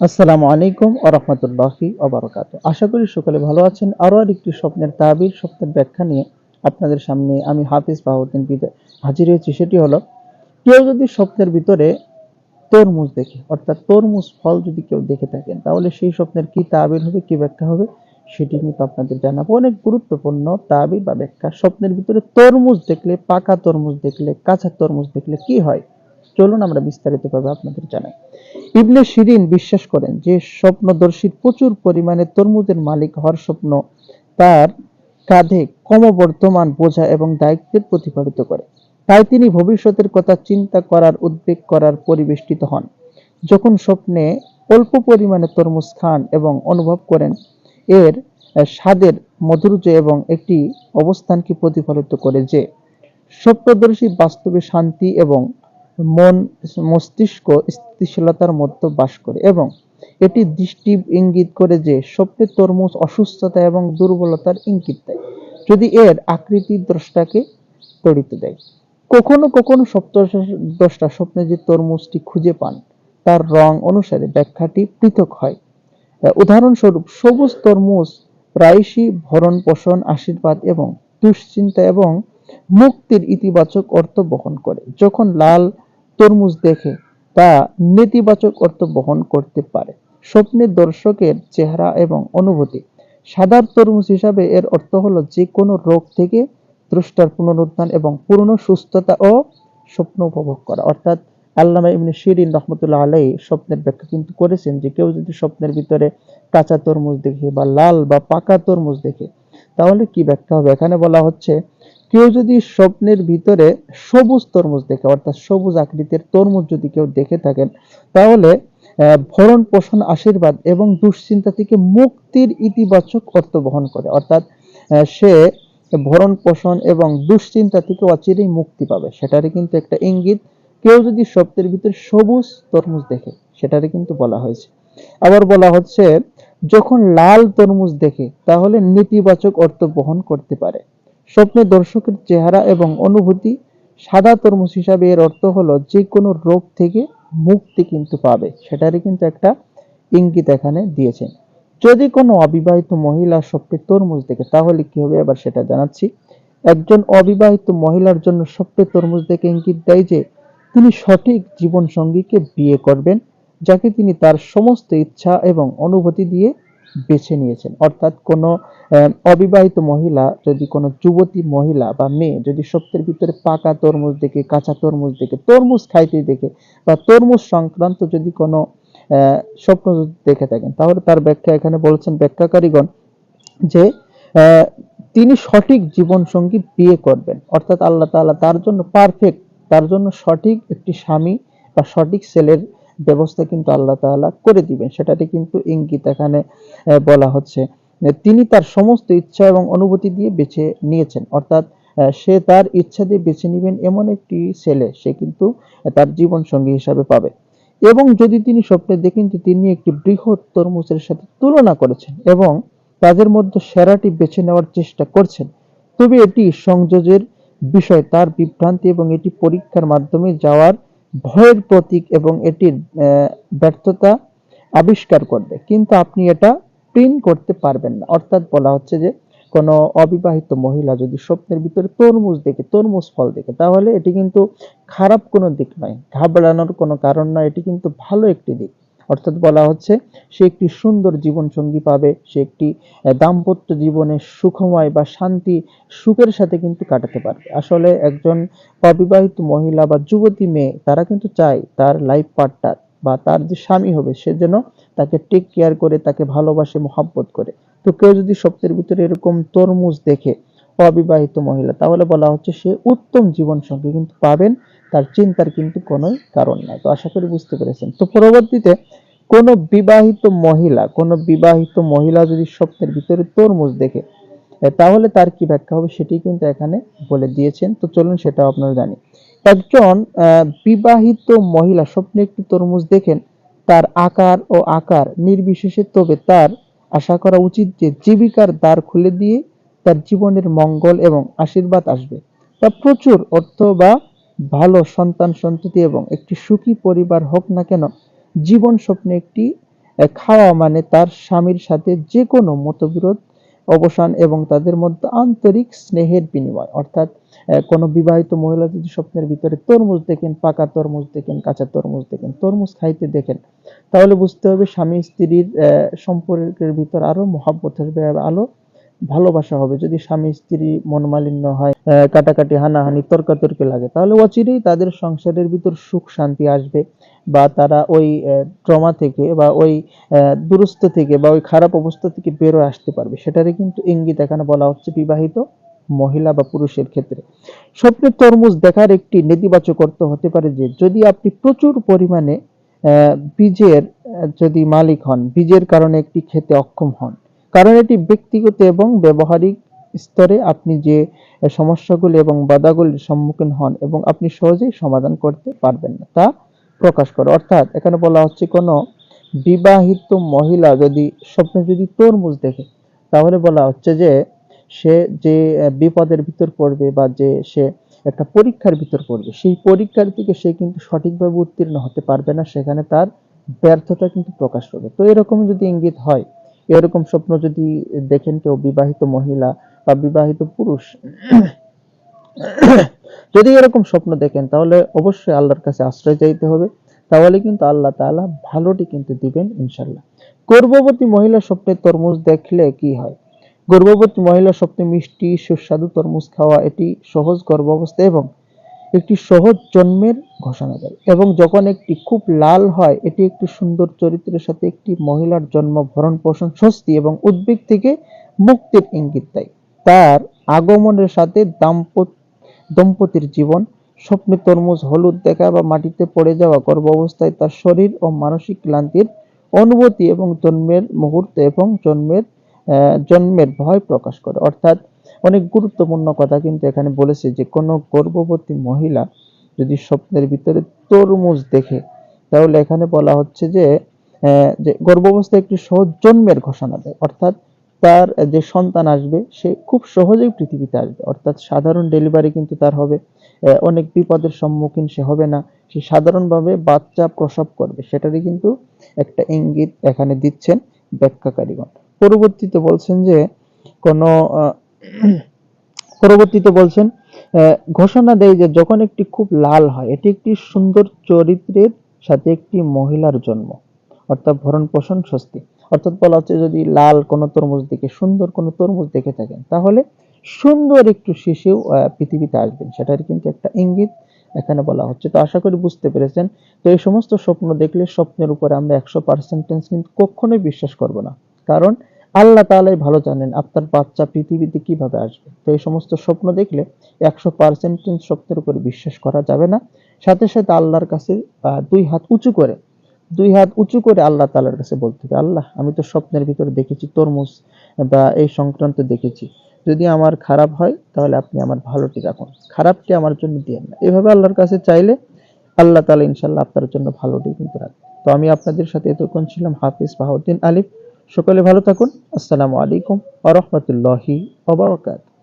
আসসালামু আলাইকুম ও রহমতুল্লাহি অবরকাত আশা করি সকলে ভালো আছেন। আরও আরেকটি স্বপ্নের তাবির, স্বপ্নের ব্যাখ্যা নিয়ে আপনাদের সামনে আমি হাফিজ বাহুদ্দিন বিদা হাজির হয়েছি। সেটি হলো, কেউ যদি স্বপ্নের ভিতরে তরমুজ দেখে, অর্থাৎ তরমুজ ফল যদি কেউ দেখে থাকেন, তাহলে সেই স্বপ্নের কি তাবির হবে, কি ব্যাখ্যা হবে, সেটি কিন্তু আপনাদের জানাব অনেক গুরুত্বপূর্ণ তাবির বা ব্যাখ্যা। স্বপ্নের ভিতরে তরমুজ দেখলে, পাকা তরমুজ দেখলে, কাঁচা তরমুজ দেখলে কি হয়? চলুন আমরা বিস্তারিতভাবে আপনাদের জানাই। ইবনে শিরিন বিশ্বাস করেন যে স্বপ্নদর্শীর প্রচুর পরিমাণে তরমুজের মালিক হওয়ার স্বপ্ন তার কাঁধে ক্রমবর্ধমান বোঝা এবং দায়িত্বের প্রতিফলিত করে। তাই তিনি ভবিষ্যতের কথা চিন্তা করার, উদ্বেগ করার পরিবেষ্টিত হন। যখন স্বপ্নে অল্প পরিমাণে তরমুজ খান এবং অনুভব করেন, এর স্বাদের মধুর্য এবং একটি অবস্থানকে প্রতিফলিত করে যে, স্বপ্নদর্শী বাস্তবে শান্তি এবং মন, মস্তিষ্ক স্থিতিশীলতার মধ্যে বাস করে এবং এটি দৃষ্টি ইঙ্গিত করে যে স্বপ্নে তরমুজ অসুস্থতা এবং দুর্বলতার ইঙ্গিত দেয়, যদি এর আকৃতি দ্রষ্টাকে তড়িত দেয়। কখনো কখনো সপ্তদশটা স্বপ্নে যে তরমুজটি খুঁজে পান, তার রং অনুসারে ব্যাখ্যাটি পৃথক হয়। উদাহরণস্বরূপ, সবুজ তরমুজ প্রায়শই ভরণ, পোষণ, আশীর্বাদ এবং দুশ্চিন্তা এবং মুক্তির ইতিবাচক অর্থ বহন করে। যখন লাল তরমুজ দেখে তা নেতিবাচক অর্থ বহন করতে পারে। স্বপ্নে দর্শকের চেহারা এবং অনুভূতি। সাদা তরমুজ হিসাবে এর অর্থ হলো যে কোনো রোগ থেকে দ্রষ্টার পুনরুত্থান এবং পূর্ণ সুস্থতা ও স্বপ্ন উপভোগ করা। অর্থাৎ আল্লামা ইবনে শিরিন রহমতুল্লাহ আলাই স্বপ্নের ব্যাখ্যা কিন্তু করেছেন যে কেউ যদি স্বপ্নের ভিতরে কাঁচা তরমুজ দেখে বা লাল বা পাকা তরমুজ দেখে তাহলে কি ব্যাখ্যা হবে? এখানে বলা হচ্ছে, কেউ যদি স্বপ্নের ভিতরে সবুজ তরমুজ দেখে, অর্থাৎ সবুজ আকৃতির তরমুজ যদি কেউ দেখে থাকেন, তাহলে ভরণ পোষণ, আশীর্বাদ এবং দুশ্চিন্তা থেকে মুক্তির ইতিবাচক অর্থ বহন করে। অর্থাৎ সে ভরণ পোষণ এবং দুশ্চিন্তা থেকে অচিরেই মুক্তি পাবে। সেটারই কিন্তু একটা ইঙ্গিত। কেউ যদি স্বপ্নের ভিতরে সবুজ তরমুজ দেখে, সেটারই কিন্তু বলা হয়েছে। আবার বলা হচ্ছে যখন লাল তরমুজ দেখে, তাহলে নেতিবাচক অর্থ বহন করতে পারে। স্বপ্নে দর্শকের চেহারা এবং অনুভূতি সাদা তরমুজ হিসাবে এর অর্থ হলো যে কোনো রোগ থেকে মুক্তি কিন্তু পাবে। সেটারই কিন্তু একটা ইঙ্গিত এখানে দিয়েছেন। যদি কোনো অবিবাহিত মহিলা স্বপ্নে তরমুজ দেখে, তাহলে কি হবে? এবার সেটা জানাচ্ছি। একজন অবিবাহিত মহিলার জন্য স্বপ্নে তরমুজ দেখে ইঙ্গিত দেয় যে, তিনি সঠিক জীবন সঙ্গীকে বিয়ে করবেন যাকে তিনি তার সমস্ত ইচ্ছা এবং অনুভূতি দিয়ে বেছে নিয়েছেন। অর্থাৎ কোনো অবিবাহিত মহিলা যদি কোনো যুবতী মহিলা বা মেয়ে যদি স্বপ্নের ভিতরে পাকা তরমুজ দেখে কাঁচা তরমুজ দেখে তরমুজ খাইতে দেখে বা তরমুজ সংক্রান্ত যদি কোনো স্বপ্ন দেখে থাকেন তাহলে তার ব্যাখ্যা এখানে বলেছেন ব্যাখ্যাকারীগণ যে আহ, তিনি সঠিক জীবন সঙ্গী বিয়ে করবেন। অর্থাৎ আল্লাহ তাআলা তার জন্য পারফেক্ট তার জন্য সঠিক একটি স্বামী বা সঠিক ছেলের ব্যবস্থা কিন্তু আল্লাহ তাআলা করে দিবেন। সেটাতে কিন্তু ইঙ্গিত এখানে বলা হচ্ছে। তিনি তার সমস্ত ইচ্ছা এবং অনুভূতি দিয়ে বেছে নিয়েছেন। অর্থাৎ সে তার ইচ্ছা দিয়ে বেছে নেবেন এমন একটি ছেলে, সে কিন্তু তার জীবন সঙ্গী হিসাবে পাবে। এবং যদি তিনি স্বপ্নে দেখেন যে তিনি একটি বৃহৎ তরমুজের সাথে তুলনা করেছেন এবং তাদের মধ্যে সেরাটি বেছে নেওয়ার চেষ্টা করছেন, তবে এটি সংযোগের বিষয়। তার বিভ্রান্তি এবং এটি পরীক্ষার মাধ্যমে যাওয়ার ভয়ের প্রতীক এবং এটির ব্যর্থতা আবিষ্কার করবে। কিন্তু আপনি এটা প্রিন্ট করতে পারবেন না। অর্থাৎ বলা হচ্ছে যে, কোনো অবিবাহিত মহিলা যদি স্বপ্নের ভিতরে তরমুজ দেখে, তরমুজ ফল দেখে, তাহলে এটি কিন্তু খারাপ কোনো দিক নয়। ঘাবড়ানোর কোনো কারণ নয়। এটি কিন্তু ভালো একটি দিক। অর্থাৎ বলা হচ্ছে, সে একটি সুন্দর জীবন সঙ্গী পাবে, সে একটি দাম্পত্য জীবনে সুখময় বা শান্তি, সুখের সাথে কিন্তু কাটাতে পারবে। আসলে একজন অবিবাহিত মহিলা বা যুবতী মেয়ে, তারা কিন্তু চায় তার লাইফ পার্টনার বা তার যে স্বামী হবে, সে যেন তাকে টেক কেয়ার করে, তাকে ভালোবাসে, মহাব্বত করে। তো কেউ যদি স্বপ্নের ভিতরে এরকম তরমুজ দেখে অবিবাহিত মহিলা, তাহলে বলা হচ্ছে সে উত্তম জীবন সঙ্গী কিন্তু পাবেন। তার চিন্তার কিন্তু কোনো কারণ নাই। তো আশা করি বুঝতে পেরেছেন। তো পরবর্তীতে কোনো বিবাহিত মহিলা, কোনো বিবাহিত মহিলা যদি স্বপ্নের ভিতরে তরমুজ দেখে তাহলে তার কি ব্যাখ্যা হবে সেটি কিন্তু এখানে বলে দিয়েছেন। তো চলুন সেটাও আপনারা জানি। একজন বিবাহিত মহিলা স্বপ্নে একটি তরমুজ দেখেন, তার আকার ও আকার নির্বিশেষে, তবে তার আশা করা উচিত যে জীবিকার দ্বার খুলে দিয়ে তার জীবনের মঙ্গল এবং আশীর্বাদ আসবে। তা প্রচুর অর্থ বা ভালো সন্তান, সন্ততি এবং একটি সুখী পরিবার হোক না কেন, জীবন স্বপ্নে একটি খাওয়া মানে তার স্বামীর সাথে যে কোনো মতবিরোধ, অবসান এবং তাদের মধ্যে আন্তরিক স্নেহের বিনিময়। অর্থাৎ কোনো বিবাহিত মহিলা যদি স্বপ্নের ভিতরে তরমুজ দেখেন, পাকা তরমুজ দেখেন, কাঁচা তরমুজ দেখেন, তরমুজ খাইতে দেখেন, তাহলে বুঝতে হবে স্বামী স্ত্রীর সম্পর্কের ভিতর আরও মহাব্বত আসবে আর আলো ভালোবাসা হবে। যদি স্বামী স্ত্রী মনমালিন্য হয় কাটাকাটি হানাহানি তর্কাতর্কি লাগে তাহলে অচিরেই তাদের সংসারের ভিতর সুখ শান্তি আসবে বা তারা ওই ট্রমা থেকে বা ওই আহ, থেকে বা ওই খারাপ অবস্থা থেকে বেরোয় আসতে পারবে। সেটারই কিন্তু ইঙ্গিত এখানে বলা হচ্ছে বিবাহিত মহিলা বা পুরুষের ক্ষেত্রে। স্বপ্নের তরমুজ দেখার একটি নেতিবাচক অর্থ হতে পারে যে যদি আপনি প্রচুর পরিমাণে বীজের যদি মালিক হন বীজের কারণে একটি খেতে অক্ষম হন কারণ এটি ব্যক্তিগত এবং ব্যবহারিক স্তরে আপনি যে সমস্যাগুলি এবং বাধাগুলির সম্মুখীন হন এবং আপনি সহজেই সমাধান করতে পারবেন না, তা প্রকাশ করে। অর্থাৎ এখানে বলা হচ্ছে কোনো বিবাহিত মহিলা যদি স্বপ্নে যদি তরমুজ দেখে, তাহলে বলা হচ্ছে যে সে যে বিপদের ভিতর পড়বে বা যে সে একটা পরীক্ষার ভিতর পড়বে, সেই পরীক্ষার থেকে সে কিন্তু সঠিকভাবে উত্তীর্ণ হতে পারবে না, সেখানে তার ব্যর্থতা কিন্তু প্রকাশ পাবে তো এরকম যদি ইঙ্গিত হয় এরকম স্বপ্ন যদি দেখেন কেউ বিবাহিত মহিলা বা বিবাহিত পুরুষ, যদি এরকম স্বপ্ন দেখেন, তাহলে অবশ্যই আল্লাহর কাছে আশ্রয় চাইতে হবে। তাহলে কিন্তু আল্লাহ তাআলা ভালোটি কিন্তু দিবেন ইনশাল্লাহ গর্ভবতী মহিলা স্বপ্নে তরমুজ দেখলে কি হয়? গর্ভবতী মহিলা স্বপ্নে মিষ্টি, সুস্বাদু তরমুজ খাওয়া, এটি সহজ গর্ভাবস্থা এবং একটি সহজ জন্মের ঘোষণা দেয় এবং যখন একটি খুব লাল হয়, এটি একটি সুন্দর চরিত্রের সাথে একটি মহিলার জন্ম ভরণ পোষণ স্বস্তি এবং উদ্বেগ থেকে মুক্তির ইঙ্গিত দেয়। তার আগমনের সাথে দাম্পত্য দম্পতির জীবন, স্বপ্নে তরমুজ হলুদ দেখা বা মাটিতে পড়ে যাওয়া গর্ভাবস্থায় তার শরীর ও মানসিক ক্লান্তির অনুভূতি এবং জন্মের মুহূর্ত এবং জন্মের জন্মের ভয় প্রকাশ করে। অর্থাৎ অনেক গুরুত্বপূর্ণ কথা, কিন্তু এখানে বলেছে যে, কোনো গর্ভবতী মহিলা যদি স্বপ্নের ভিতরে তরমুজ দেখে, তাহলে এখানে বলা হচ্ছে যে যে গর্ভাবস্থায় একটি সহজ জন্মের ঘোষণা দেয়। অর্থাৎ তার যে সন্তান আসবে, সে খুব সহজেই পৃথিবীতে আসবে। অর্থাৎ সাধারণ ডেলিভারি কিন্তু তার হবে। অনেক বিপদের সম্মুখীন সে হবে না। সে সাধারণভাবে বাচ্চা প্রসব করবে। সেটারই কিন্তু একটা ইঙ্গিত এখানে দিচ্ছেন ব্যাখ্যাকারীগণ। পরবর্তীতে বলছেন যে, কোনো পরবর্তীতে বলছেন ঘোষণা দেয় যে যখন একটি খুব লাল হয়, এটি একটি সুন্দর চরিত্রের সাথে একটি মহিলার জন্ম, অর্থাৎ ভরণ পোষণ স্বস্তি। অর্থাৎ বলা হচ্ছে যদি লাল কোনো তরমুজ দেখে, সুন্দর কোনো তরমুজ দেখে থাকেন, তাহলে সুন্দর একটু শিশু পৃথিবীতে আসবেন। সেটার কিন্তু একটা ইঙ্গিত এখানে বলা হচ্ছে। তো আশা করি বুঝতে পেরেছেন। তো এই সমস্ত স্বপ্ন দেখলে স্বপ্নের উপরে আমরা একশো পার্সেন্টেজ কিন্তু কখনোই বিশ্বাস করব না। কারণ আল্লাহ তাআলাই ভালো জানেন আপনার বাচ্চা পৃথিবীতে কীভাবে আসবে। তো এই সমস্ত স্বপ্ন দেখলে একশো পার্সেন্ট স্বপ্নের উপরে বিশ্বাস করা যাবে না। সাথে সাথে আল্লাহর কাছে দুই হাত উঁচু করে, দুই হাত উঁচু করে আল্লাহ তাআলার কাছে বলতে হবে, আল্লাহ, আমি তো স্বপ্নের ভিতরে দেখেছি, তরমুজ বা এই সংক্রান্ত দেখেছি। যদি আমার খারাপ হয়, তাহলে আপনি আমার ভালোটি রাখুন। খারাপটি আমার জন্য দিয়েন না। এভাবে আল্লাহর কাছে চাইলে আল্লাহ তালা ইনশাল্লাহ আপনার জন্য ভালোটি কিন্তু রাখবে তো আমি আপনাদের সাথে এতক্ষণ ছিলাম, হাফিজ বাহাউদ্দিন আলিফ। সকলে ভালো থাকুন। আসসালামু আলাইকুম আ রহমতুল্লাহি ওয়া বারাকাতুহু।